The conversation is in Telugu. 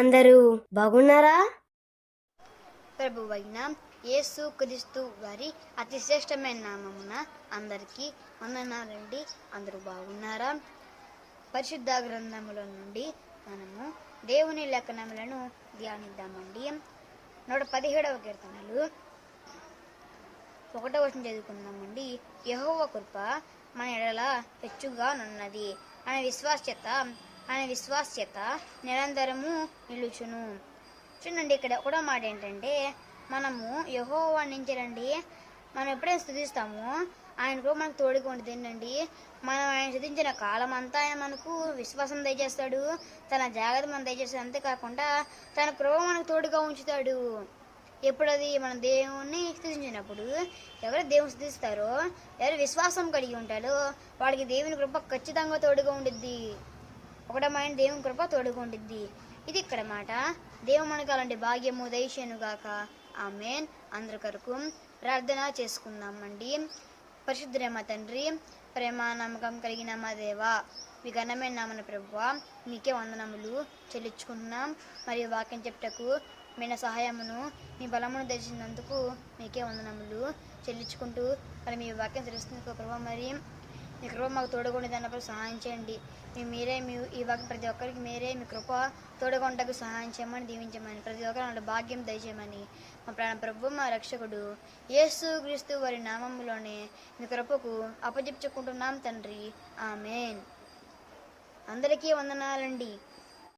అందరూ బాగున్నారా? ప్రభువైన యేసు క్రీస్తు వారి అతి శ్రేష్టమైన నామమున అందరికీ వందనాలండి అందరూ బాగున్నారా? పరిశుద్ధ గ్రంథముల నుండి మనము దేవుని లేఖనములను ధ్యానిద్దామండి. నూట పదిహేడవ కీర్తనలు. ఒకటో వచ్చిన చదువుకుందామండి. యహోవ కృప మన ఎడల హెచ్చుగా నున్నది అనే విశ్వాస్యత అనే విశ్వాస్యత నిరంతరము నిలుచును. చూడండి ఇక్కడ కూడా మాట ఏంటంటే మనము యహో రండి మనం ఎప్పుడైనా స్థుతిస్తామో ఆయన కూడా మనకు తోడుగా ఉంటుంది ఏంటండి మనం ఆయన స్థుతించిన కాలం అంతా ఆయన మనకు విశ్వాసం దయచేస్తాడు. తన జాగ్రత్త మనం దయచేస్తాడు అంతేకాకుండా తన కృప మనకు తోడుగా ఉంచుతాడు. ఎప్పుడది మన దేవుణ్ణి స్థుతించినప్పుడు ఎవరు దేవుని స్థుతిస్తారో ఎవరు విశ్వాసం కలిగి ఉంటారో వాడికి దేవుని కృప ఖచ్చితంగా తోడుగా ఉండిద్ది. ఒకటమైన దేవుని కృప తోడుకుంటుంది ఇది ఇక్కడ మాట. దేవుడు మనకు అలాంటి భాగ్యము దయచేనుగాక ఆమెన్. అందరి కొరకు ప్రార్థన చేసుకుందామండి. పరిశుద్ధ్రేమ తండ్రి ప్రేమ నమ్మకం కలిగిన మా దేవా మీ ఘనమైన నామన ప్రభువ మీకే వందనములు చెల్లించుకుంటున్నాం. మరియు వాక్యం చెప్పుటకు మీన సహాయమును మీ బలమును దర్శించినందుకు మీకే వందనములు చెల్లించుకుంటూ మరి మీ వాక్యం తెలుస్తుంది ప్రభావ మరి మీ కృప మాకు తోడుగుండి దానిపై సహాయం చేయండి. మీ మీరే మీ ఈ ప్రతి ఒక్కరికి మీరే మీ కృప తోడుగుంటకు సహాయం చేయమని దీవించమని ప్రతి ఒక్కరు భాగ్యం దయచేయమని మా ప్రాణ ప్రభు మా రక్షకుడు యేసు క్రీస్తు వారి నామంలోనే మీ కృపకు అప్పచెప్పుకుంటున్నాం తండ్రి. ఆమెన్. అందరికీ వందనాలండి.